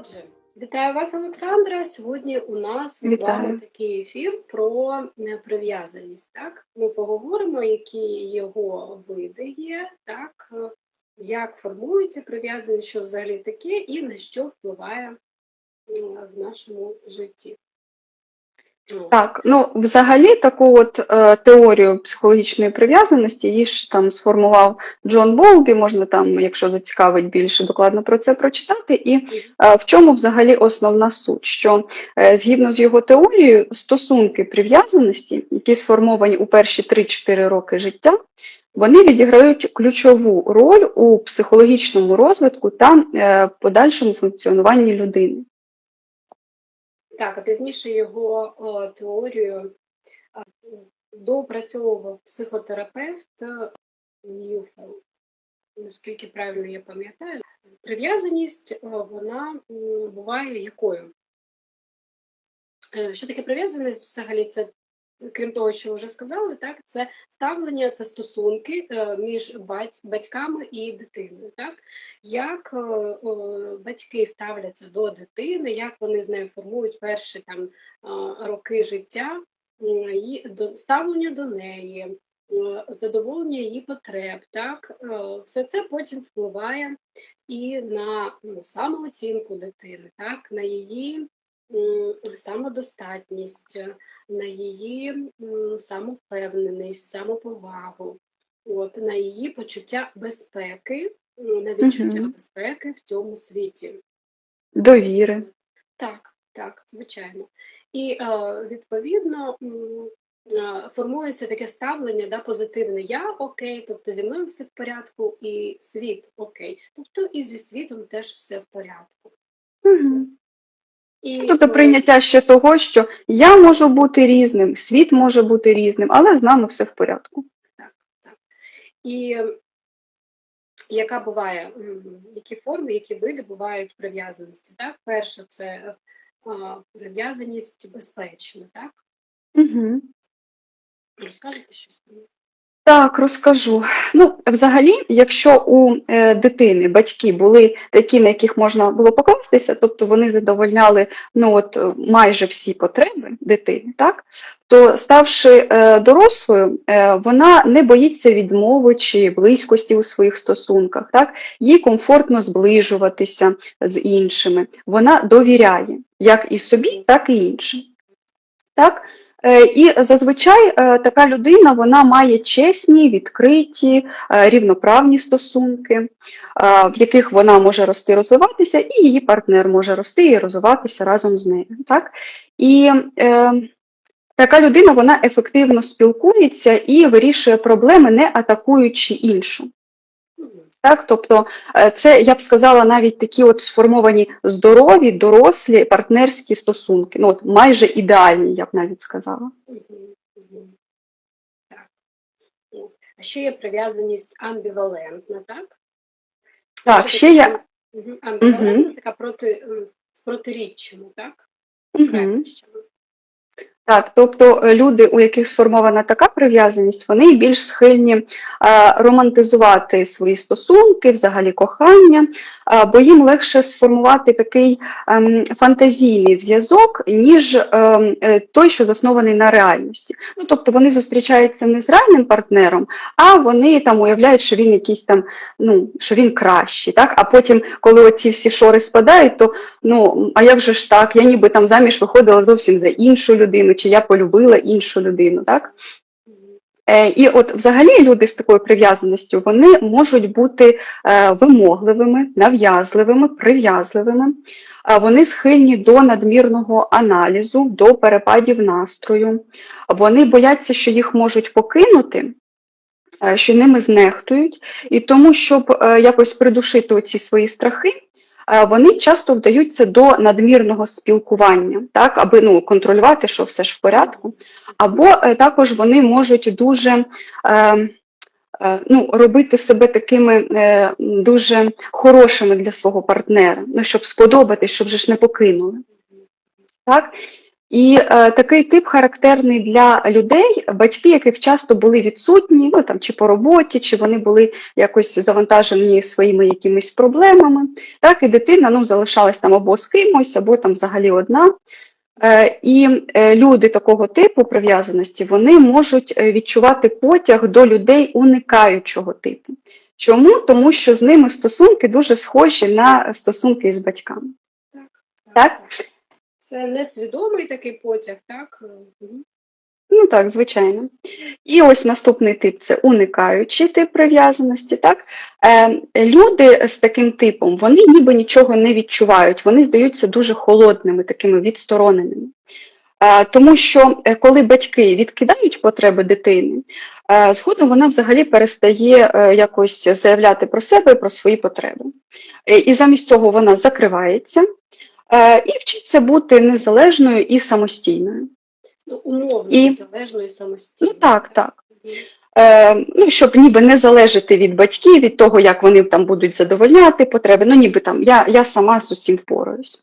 Отже, вітаю вас, Олександра. Сьогодні у нас з вами такий ефір про прив'язаність. Так, ми поговоримо, які його види є, так, як формується прив'язаність, що взагалі таке, і на що впливає в нашому житті. Так, ну взагалі таку от е, теорію психологічної прив'язаності її ж там сформував Джон Болбі, можна там, якщо зацікавить більше докладно про це прочитати. І е, в чому взагалі основна суть? Що е, згідно з його теорією, стосунки прив'язаності, які сформовані у перші 3-4 роки життя, вони відіграють ключову роль у психологічному розвитку та е, подальшому функціонуванні людини. Так, а пізніше його о, теорію о, доопрацьовував психотерапевт е, Ньюфелл. Наскільки правильно я пам'ятаю, прив'язаність о, вона буває якою? Е, Що таке прив'язаність взагалі? Це, крім того, що вже сказали, так, це ставлення, це стосунки е, між бать- батьками і дитиною. Так? Як е, батьки ставляться до дитини, як вони з нею формують перші там роки життя, ставлення до неї, задоволення її потреб, так? Е, Все це потім впливає і на ну, самооцінку дитини, так? на її самодостатність, на її самовпевненість, самоповагу, от, на її почуття безпеки, на відчуття Мгм. безпеки в цьому світі. Довіри. Так, так, звичайно. І е, відповідно е, формується таке ставлення, да, позитивне я окей, тобто зі мною все в порядку, і світ окей. Тобто і зі світом теж все в порядку. Угу. І, Тобто е, прийняття ще того, що я можу бути різним, світ може бути різним, але з нами все в порядку. І яка буває, які форми, які види бувають прив'язаності? Так? Перше, це прив'язаність безпечна, так? Угу. Розкажете щось? про неї? Так, розкажу. Ну, взагалі, якщо у е, дитини батьки були такі, на яких можна було покластися, тобто вони задовольняли ну, от, е, майже всі потреби дитини, так, то ставши е, дорослою, е, вона не боїться відмови чи близькості у своїх стосунках, так, їй комфортно зближуватися з іншими, вона довіряє як і собі, так і іншим. Так? Е, І зазвичай е, така людина вона має чесні, відкриті, е, рівноправні стосунки, в яких вона може рости, розвиватися, і її партнер може рости і розвиватися разом з нею. Так? І е, така людина вона ефективно спілкується і вирішує проблеми, не атакуючи іншу. Так, тобто е, це я б сказала навіть такі от сформовані здорові, дорослі партнерські стосунки, ну от майже ідеальні, я б навіть сказала. Так. А ще є прив'язаність амбівалентна, так? Так, ще ам- Амбівалентна така проти, з протиріччями, так? З Мгм. Так, тобто е, люди, у яких сформована така прив'язаність, вони більш схильні е, романтизувати свої стосунки, взагалі кохання, бо їм легше сформувати такий ем, фантазійний зв'язок, ніж ем, е, той, що заснований на реальності. Ну, тобто вони зустрічаються не з реальним партнером, а вони там уявляють, що він якийсь там, ну, що він кращий. Так? А потім, коли оці всі шори спадають, то ну, а як же ж так? Я ніби там заміж виходила зовсім за іншу людину, чи я полюбила іншу людину, так? Е, І от взагалі люди з такою прив'язаністю вони можуть бути е, вимогливими, нав'язливими, прив'язливими. Е, Вони схильні до надмірного аналізу, до перепадів настрою. Вони бояться, що їх можуть покинути, що ними знехтують, і тому, щоб якось придушити оці свої страхи, вони часто вдаються до надмірного спілкування, так, аби ну, контролювати, що все ж в порядку. Або е, також вони можуть дуже е, е, ну, робити себе такими е, дуже хорошими для свого партнера, ну, щоб сподобатись, щоб же ж не покинули. Так? І е, такий тип характерний для людей, батьки, яких часто були відсутні, ну там чи по роботі, чи вони були якось завантажені своїми якимись проблемами. Так, і дитина ну, залишалась там або з кимось, або там взагалі одна. Е, і е, люди такого типу прив'язаності вони можуть е, відчувати потяг до людей уникаючого типу. Чому? Тому що з ними стосунки дуже схожі на стосунки з батьками. Так? Це несвідомий такий потяг, так? Ну так, звичайно. І ось наступний тип це уникаючий тип прив'язаності. Так? Е, люди з таким типом вони ніби нічого не відчувають, вони здаються дуже холодними, такими відстороненими. Е, тому що е, коли батьки відкидають потреби дитини, е, згодом вона взагалі перестає е, якось заявляти про себе і про свої потреби. Е, І замість цього вона закривається і вчиться бути незалежною і самостійною. Ну, умовно, І- незалежною і самостійною. Ну так, так. Е, ну, щоб ніби не залежати від батьків, від того, як вони там будуть задовольняти потреби, ну ніби там я, я сама з усім впораюсь.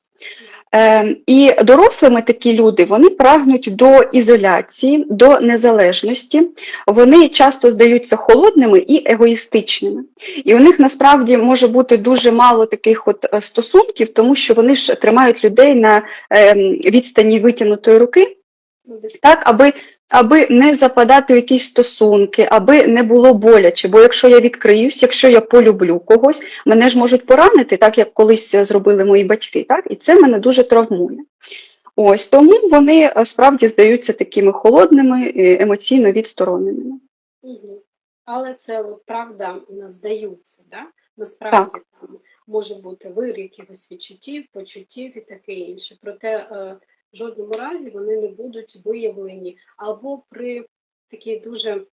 Е, і дорослими такі люди вони прагнуть до ізоляції, до незалежності, вони часто здаються холодними і егоїстичними. І у них насправді може бути дуже мало таких от е, стосунків, тому що вони ж тримають людей на е, відстані витягнутої руки, десь так, аби, аби не западати в якісь стосунки, аби не було боляче. Бо якщо я відкриюсь, якщо я полюблю когось, мене ж можуть поранити, так як колись зробили мої батьки, так? І це мене дуже травмує. Ось тому вони е, справді здаються такими холодними, е, емоційно відстороненими. Але це правда здаються, да? насправді там може бути вир якихось відчуттів, почуттів і таке інше. Проте е, в жодному разі вони не будуть виявлені або при такій дуже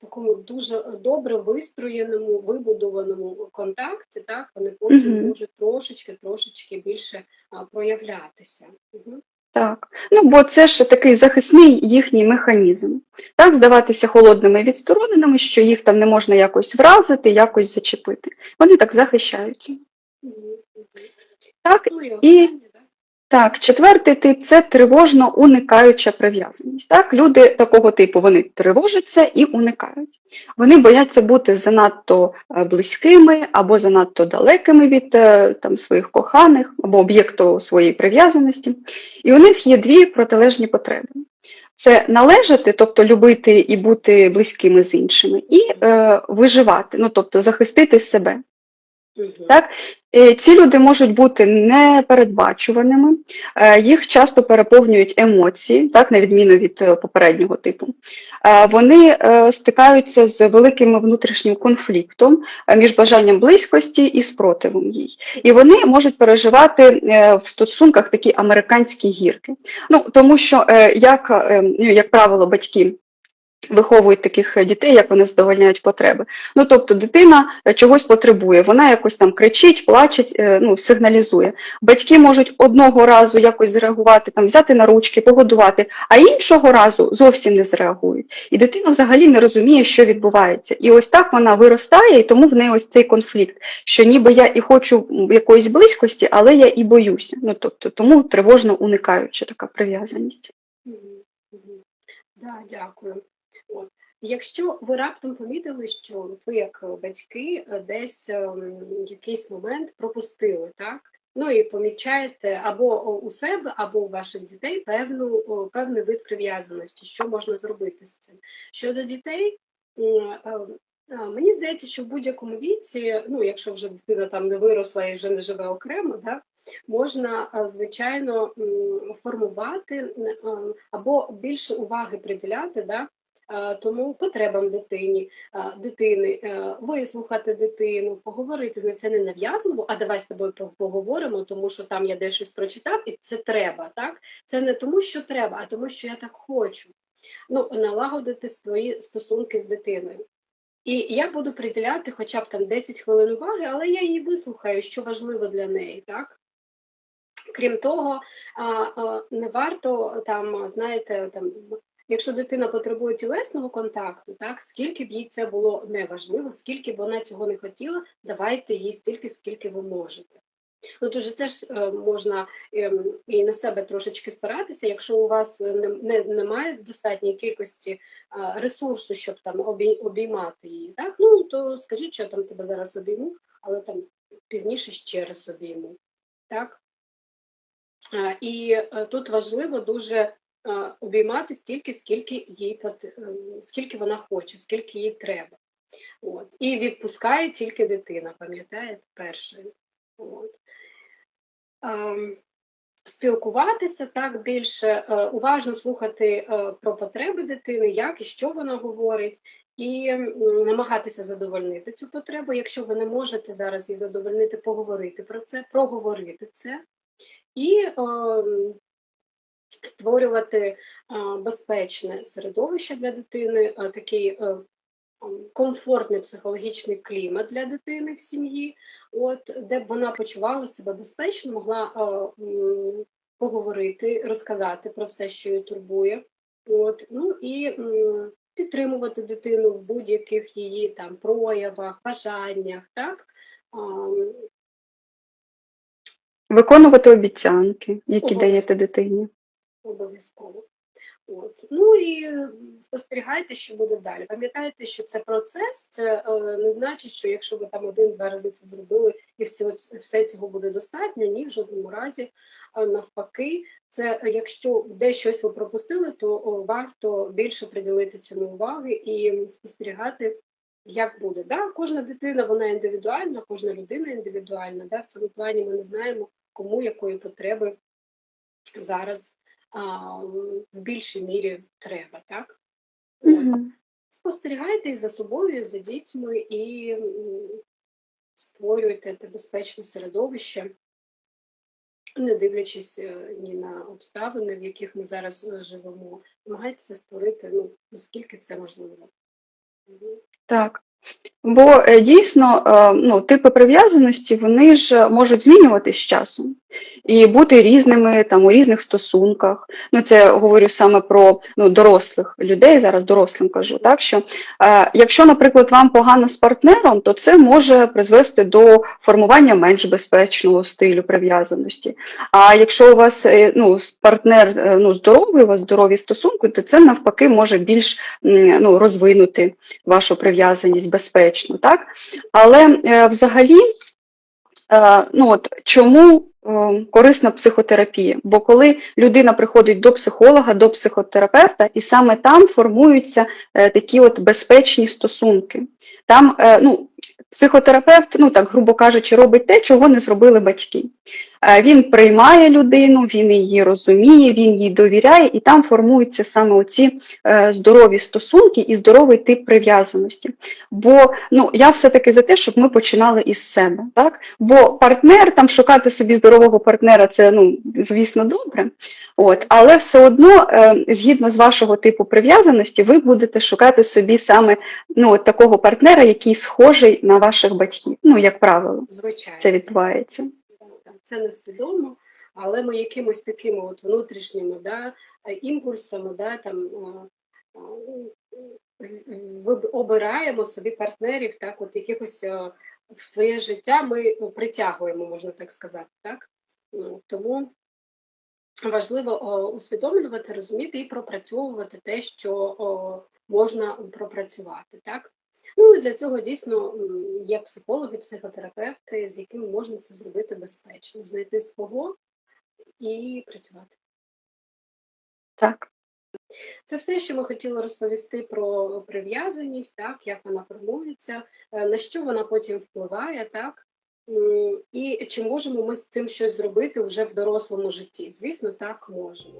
такому дуже добре вистроєному, вибудованому контакті, так вони потім Мгм. можуть трошечки, трошечки більше проявлятися. Мгм. Так, ну бо це ж такий захисний їхній механізм. Так, здаватися холодними відстороненими, що їх там не можна якось вразити, якось зачепити. Вони так захищаються. Мгм. Мгм. Так, і? Так, четвертий тип це тривожно уникаюча прив'язаність. Так, люди такого типу вони тривожаться і уникають. Вони бояться бути занадто е, близькими або занадто далекими від е, там, своїх коханих або об'єкту своєї прив'язаності. І у них є дві протилежні потреби: це належати, тобто любити і бути близькими з іншими, і е, виживати, ну тобто захистити себе. Так? Е, Ці люди можуть бути непередбачуваними, е, їх часто переповнюють емоції, так, на відміну від е, попереднього типу. Вони стикаються з великим внутрішнім конфліктом між бажанням близькості і спротивом їй. І вони можуть переживати в стосунках такі американські гірки. Ну, тому що, як, ну, як правило, батьки виховують таких дітей, як вони задовольняють потреби. Ну, тобто дитина е, чогось потребує, вона якось там кричить, плаче, е, ну, сигналізує. Батьки можуть одного разу якось зреагувати, там, взяти на ручки, погодувати, а іншого разу зовсім не зреагують. І дитина взагалі не розуміє, що відбувається. І ось так вона виростає, і тому в неї ось цей конфлікт, що ніби я і хочу якоїсь близькості, але я і боюся. Ну, тобто, тому тривожно уникаюча така прив'язаність. Да, дякую. Якщо ви раптом помітили, що ви, як е, батьки, е, десь ем, якийсь момент пропустили, так? Ну і помічаєте або у себе, або у ваших дітей певну, певний вид прив'язаності, що можна зробити з цим. Щодо дітей, е, е, мені здається, що в будь-якому віці, ну якщо вже дитина там не виросла і вже не живе окремо, да, можна е, звичайно формувати е, або більше уваги приділяти да, е, тому потребам дитині, дитини, е, вислухати дитину, поговорити з нею. Це не нав'язливо, а давай з тобою поговоримо, тому що там я десь щось прочитав, і це треба. Так? Це не тому, що треба, а тому, що я так хочу. Ну, налагодити свої стосунки з дитиною. І я буду приділяти хоча б там 10 хвилин уваги, але я її вислухаю, що важливо для неї, так? Крім того, не варто там, знаєте, там, якщо дитина потребує тілесного контакту, так, скільки б їй це було неважливо, скільки б вона цього не хотіла, давайте їй стільки, скільки ви можете. Ну, тут же теж е, можна ем, і на себе трошечки старатися, якщо у вас не, не, немає достатньої кількості а, ресурсу, щоб там обій, обіймати її, так? Ну, то скажіть, що я там тебе зараз обійму, але там пізніше ще раз обійму. Так? І е, тут важливо дуже е, обіймати стільки, скільки їй е, скільки вона хоче, скільки їй треба. От. І відпускає тільки дитина, пам'ятаєте, першою. От. Ем, Спілкуватися так більше, е, уважно слухати е, про потреби дитини, як і що вона говорить, і намагатися задовольнити цю потребу. Якщо ви не можете зараз її задовольнити, поговорити про це, проговорити це і ем, створювати е, безпечне середовище для дитини, е, такий е, комфортний психологічний клімат для дитини в сім'ї, от, де б вона почувала себе безпечно, могла поговорити, розказати про все, що її турбує. От, ну і підтримувати дитину в будь-яких її там проявах, бажаннях, так? Виконувати обіцянки, які Обов'язково. даєте дитині. Обов'язково. От. Ну і спостерігайте, що буде далі. Пам'ятайте, що це процес, це е, не значить, що якщо ви там один-два рази це зробили і все, все цього буде достатньо, ні в жодному разі. А навпаки, це якщо де щось ви пропустили, то о, варто більше приділити цьому уваги і спостерігати, як буде. Да? Кожна дитина вона індивідуальна, кожна людина індивідуальна. Да? В цьому плані ми не знаємо, кому якої потреби зараз в більшій мірі треба, так? От. Мгм. Спостерігайте і за собою, і за дітьми, і створюйте те безпечне середовище, не дивлячись е, ні на обставини, в яких ми зараз е, живемо. Намагайтеся створити, ну, наскільки це можливо. Так. Бо е, дійсно ну, типи прив'язаності вони ж можуть змінюватись з часом і бути різними там у різних стосунках. Ну, це говорю саме про ну, дорослих людей, зараз дорослим кажу, так що е, якщо, наприклад, вам погано з партнером, то це може призвести до формування менш безпечного стилю прив'язаності. А якщо у вас е, ну, партнер е, ну, здоровий, у вас здорові стосунки, то це навпаки може більш ну, розвинути вашу прив'язаність безпечно, так? Але е, взагалі, е, ну от чому корисна психотерапія? Бо коли людина приходить до психолога, до психотерапевта, і саме там формуються е, такі от безпечні стосунки. Там, е, ну, психотерапевт, ну так грубо кажучи, робить те, чого не зробили батьки. Е, Він приймає людину, він її розуміє, він їй довіряє, і там формуються саме оці е, здорові стосунки і здоровий тип прив'язаності. Бо ну, я все-таки за те, щоб ми починали із себе. Так? Бо партнер, там шукати собі здорового партнера, це, ну, звісно, добре. От, але все одно, е, згідно з вашого типу прив'язаності, ви будете шукати собі саме ну, от такого партнера, який схожий на ваших батьків. Ну, як правило, Звичайно. це відбувається. Це несвідомо, але ми якимось такими от внутрішніми да, імпульсами да, там, обираємо собі партнерів, так, от якихось в своє життя ми притягуємо, можна так сказати. Так? Ну, Тому важливо усвідомлювати, розуміти і пропрацьовувати те, що можна пропрацювати. Так? Ну і для цього дійсно є психологи, психотерапевти, з якими можна це зробити безпечно, знайти свого і працювати. Так. Це все, що ми хотіли розповісти про прив'язаність, так, як вона формується, е, на що вона потім впливає, так, і чи можемо ми з цим щось зробити вже в дорослому житті? Звісно, так можемо.